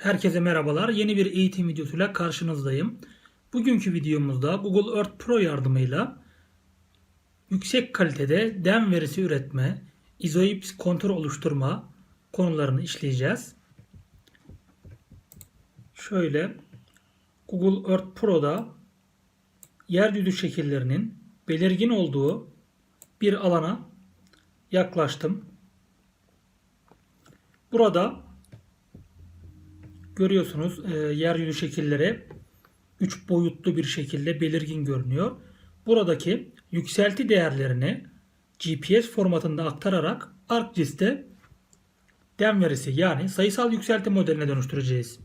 Herkese merhabalar. Yeni bir eğitim videosuyla karşınızdayım. Bugünkü videomuzda Google Earth Pro yardımıyla yüksek kalitede dem verisi üretme, izoips kontur oluşturma konularını işleyeceğiz. Şöyle Google Earth Pro'da yeryüzü şekillerinin belirgin olduğu bir alana yaklaştım. Burada görüyorsunuz e, yeryüzü şekilleri 3 boyutlu bir şekilde belirgin görünüyor. Buradaki yükselti değerlerini GPS formatında aktararak ArcGIS'te dem verisi yani sayısal yükselti modeline dönüştüreceğiz.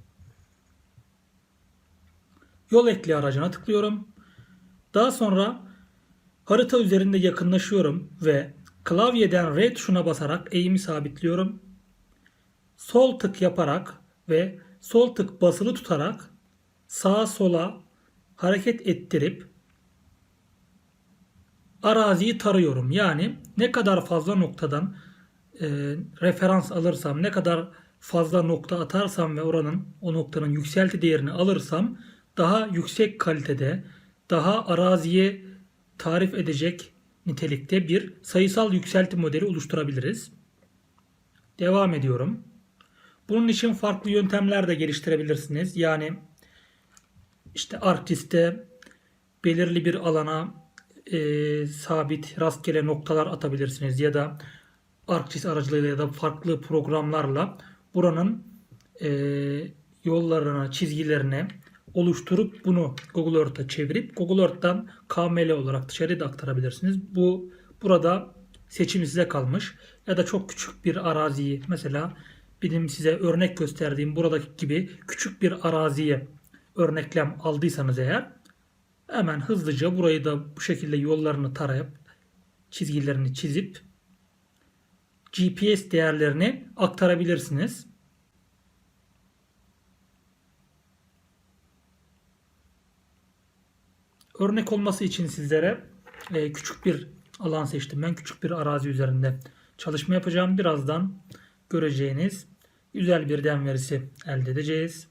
Yol ekli aracına tıklıyorum. Daha sonra harita üzerinde yakınlaşıyorum ve klavyeden R tuşuna basarak eğimi sabitliyorum. Sol tık yaparak ve sol tık basılı tutarak sağa sola hareket ettirip araziyi tarıyorum. Yani ne kadar fazla noktadan e, referans alırsam, ne kadar fazla nokta atarsam ve oranın o noktanın yükselti değerini alırsam daha yüksek kalitede, daha araziye tarif edecek nitelikte bir sayısal yükselti modeli oluşturabiliriz. Devam ediyorum. Bunun için farklı yöntemler de geliştirebilirsiniz. Yani işte ArcGIS'te belirli bir alana e, sabit rastgele noktalar atabilirsiniz ya da ArcGIS aracılığıyla ya da farklı programlarla buranın e, yollarına, çizgilerine oluşturup bunu Google Earth'a çevirip Google Earth'tan KML olarak dışarıya da aktarabilirsiniz. Bu burada seçim size kalmış. Ya da çok küçük bir araziyi mesela benim size örnek gösterdiğim buradaki gibi küçük bir araziye örneklem aldıysanız eğer hemen hızlıca burayı da bu şekilde yollarını tarayıp çizgilerini çizip GPS değerlerini aktarabilirsiniz. Örnek olması için sizlere e, küçük bir alan seçtim. Ben küçük bir arazi üzerinde çalışma yapacağım. Birazdan göreceğiniz güzel bir dem verisi elde edeceğiz.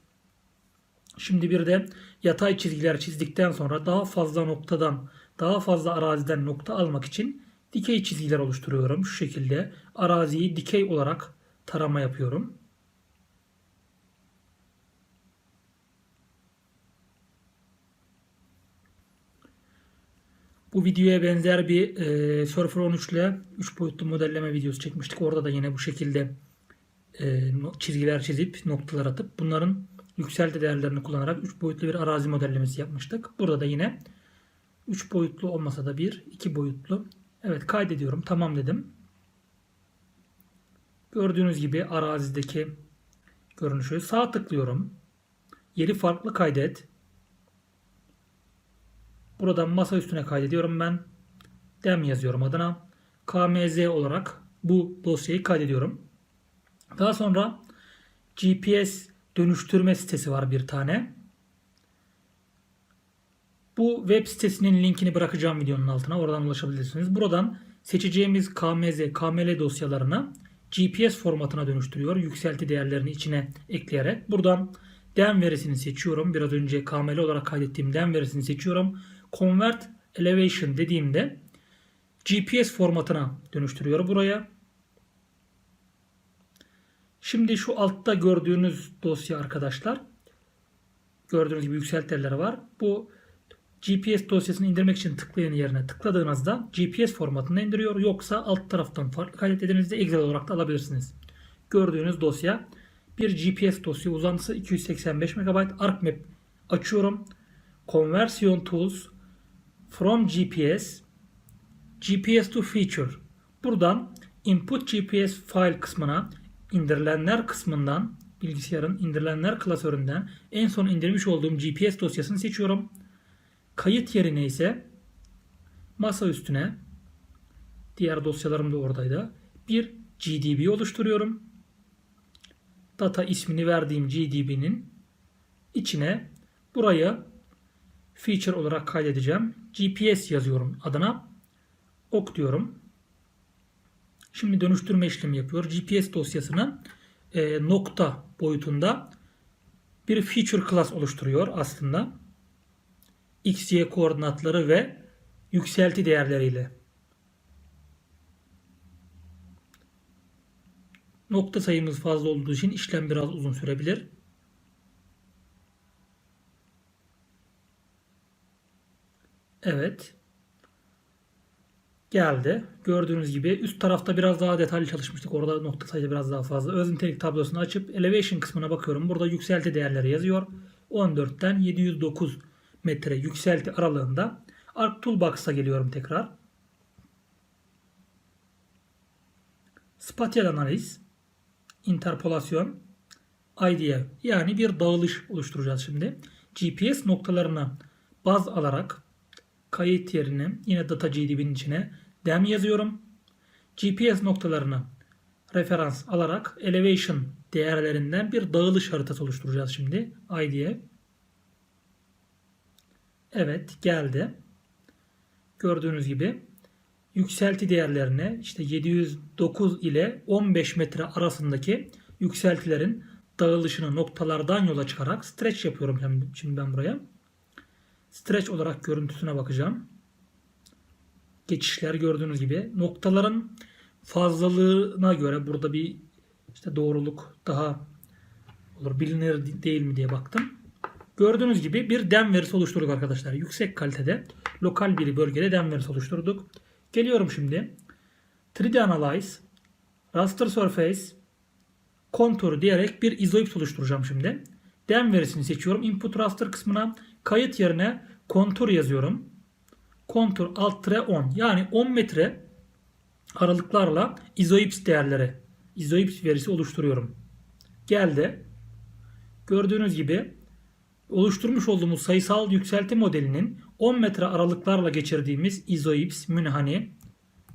Şimdi bir de yatay çizgiler çizdikten sonra daha fazla noktadan, daha fazla araziden nokta almak için dikey çizgiler oluşturuyorum. Şu şekilde araziyi dikey olarak tarama yapıyorum. Bu videoya benzer bir e, Surfer 13 ile 3 boyutlu modelleme videosu çekmiştik. Orada da yine bu şekilde e, çizgiler çizip noktalar atıp bunların yükselti değerlerini kullanarak 3 boyutlu bir arazi modellemesi yapmıştık. Burada da yine 3 boyutlu olmasa da bir 2 boyutlu. Evet kaydediyorum. Tamam dedim. Gördüğünüz gibi arazideki görünüşü sağ tıklıyorum. Yeri farklı kaydet. Buradan masa üstüne kaydediyorum ben. Dem yazıyorum adına. KMZ olarak bu dosyayı kaydediyorum. Daha sonra GPS dönüştürme sitesi var bir tane. Bu web sitesinin linkini bırakacağım videonun altına. Oradan ulaşabilirsiniz. Buradan seçeceğimiz KMZ, KML dosyalarını GPS formatına dönüştürüyor. Yükselti değerlerini içine ekleyerek. Buradan dem verisini seçiyorum. Biraz önce KML olarak kaydettiğim dem verisini seçiyorum. Convert Elevation dediğimde GPS formatına dönüştürüyor buraya. Şimdi şu altta gördüğünüz dosya arkadaşlar. Gördüğünüz gibi yükseltiler var. Bu GPS dosyasını indirmek için tıklayın yerine tıkladığınızda GPS formatında indiriyor. Yoksa alt taraftan farklı kaydetlediğinizde Excel olarak da alabilirsiniz. Gördüğünüz dosya bir GPS dosya uzantısı 285 MB ArcMap açıyorum. Conversion Tools From GPS GPS to Feature Buradan Input GPS File kısmına indirilenler kısmından bilgisayarın indirilenler klasöründen en son indirmiş olduğum GPS dosyasını seçiyorum. Kayıt yerine ise masa üstüne diğer dosyalarım da oradaydı. Bir GDB oluşturuyorum. Data ismini verdiğim GDB'nin içine burayı feature olarak kaydedeceğim. GPS yazıyorum adına. Ok diyorum. Şimdi dönüştürme işlemi yapıyor. GPS dosyasını e, nokta boyutunda bir feature class oluşturuyor aslında. X, Y koordinatları ve yükselti değerleriyle. Nokta sayımız fazla olduğu için işlem biraz uzun sürebilir. Evet. Geldi. Gördüğünüz gibi üst tarafta biraz daha detaylı çalışmıştık. Orada nokta sayısı biraz daha fazla. Öz nitelik tablosunu açıp elevation kısmına bakıyorum. Burada yükselti değerleri yazıyor. 14'ten 709 metre yükselti aralığında. Arc Toolbox'a geliyorum tekrar. Spatial analiz, interpolasyon, IDF yani bir dağılış oluşturacağız şimdi. GPS noktalarına baz alarak kayıt yerine yine data GDB'nin içine dem yazıyorum. GPS noktalarını referans alarak elevation değerlerinden bir dağılış haritası oluşturacağız şimdi. ID'ye. Evet geldi. Gördüğünüz gibi yükselti değerlerine işte 709 ile 15 metre arasındaki yükseltilerin dağılışını noktalardan yola çıkarak stretch yapıyorum şimdi ben buraya. Stretch olarak görüntüsüne bakacağım. Geçişler gördüğünüz gibi noktaların fazlalığına göre burada bir işte doğruluk daha olur bilinir değil mi diye baktım. Gördüğünüz gibi bir dem verisi oluşturduk arkadaşlar. Yüksek kalitede lokal bir bölgede dem verisi oluşturduk. Geliyorum şimdi. 3D Analyze, Raster Surface, Contour diyerek bir izoips oluşturacağım şimdi. Dem verisini seçiyorum. Input Raster kısmına kayıt yerine kontur yazıyorum. Kontur alt 10 yani 10 metre aralıklarla izoips değerleri, izoips verisi oluşturuyorum. Geldi. Gördüğünüz gibi oluşturmuş olduğumuz sayısal yükselti modelinin 10 metre aralıklarla geçirdiğimiz izoips, münhani,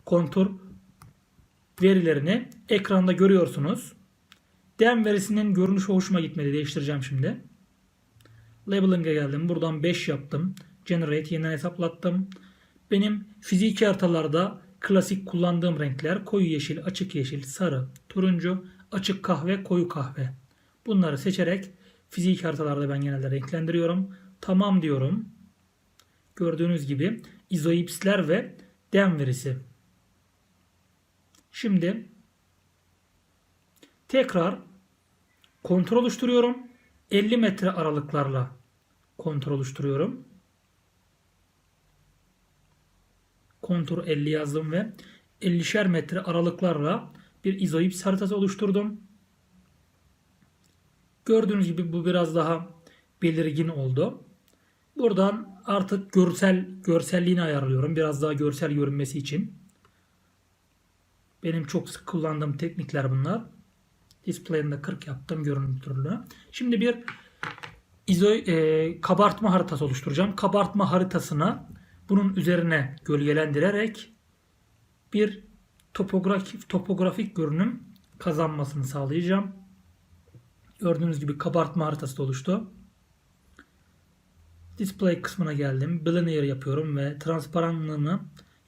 kontur verilerini ekranda görüyorsunuz. Dem verisinin görünüşü hoşuma gitmedi. Değiştireceğim şimdi. Labeling'e geldim. Buradan 5 yaptım. Generate yeniden hesaplattım. Benim fiziki haritalarda klasik kullandığım renkler koyu yeşil, açık yeşil, sarı, turuncu, açık kahve, koyu kahve. Bunları seçerek fiziki haritalarda ben genelde renklendiriyorum. Tamam diyorum. Gördüğünüz gibi izoipsler ve dem verisi. Şimdi tekrar kontrol oluşturuyorum. 50 metre aralıklarla kontrol oluşturuyorum. Kontur 50 yazdım ve 50'şer metre aralıklarla bir izoips haritası oluşturdum. Gördüğünüz gibi bu biraz daha belirgin oldu. Buradan artık görsel görselliğini ayarlıyorum. Biraz daha görsel görünmesi için. Benim çok sık kullandığım teknikler bunlar. Display'inde 40 yaptım görüntülü. Şimdi bir izo, e, kabartma haritası oluşturacağım. Kabartma haritasına bunun üzerine gölgelendirerek bir topografik, topografik görünüm kazanmasını sağlayacağım. Gördüğünüz gibi kabartma haritası da oluştu. Display kısmına geldim. Blender yapıyorum ve transparanlığını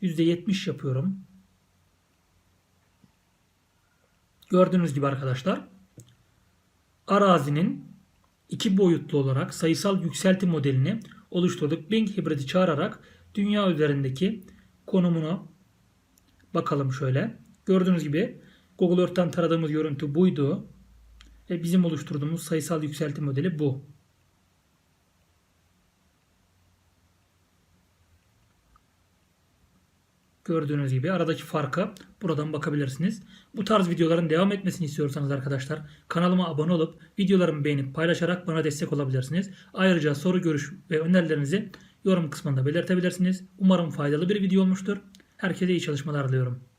%70 yapıyorum. Gördüğünüz gibi arkadaşlar arazinin iki boyutlu olarak sayısal yükselti modelini oluşturduk. Blink hibridi çağırarak dünya üzerindeki konumuna bakalım şöyle. Gördüğünüz gibi Google Earth'ten taradığımız görüntü buydu. Ve bizim oluşturduğumuz sayısal yükselti modeli bu. Gördüğünüz gibi aradaki farka buradan bakabilirsiniz. Bu tarz videoların devam etmesini istiyorsanız arkadaşlar kanalıma abone olup videolarımı beğenip paylaşarak bana destek olabilirsiniz. Ayrıca soru, görüş ve önerilerinizi yorum kısmında belirtebilirsiniz. Umarım faydalı bir video olmuştur. Herkese iyi çalışmalar diliyorum.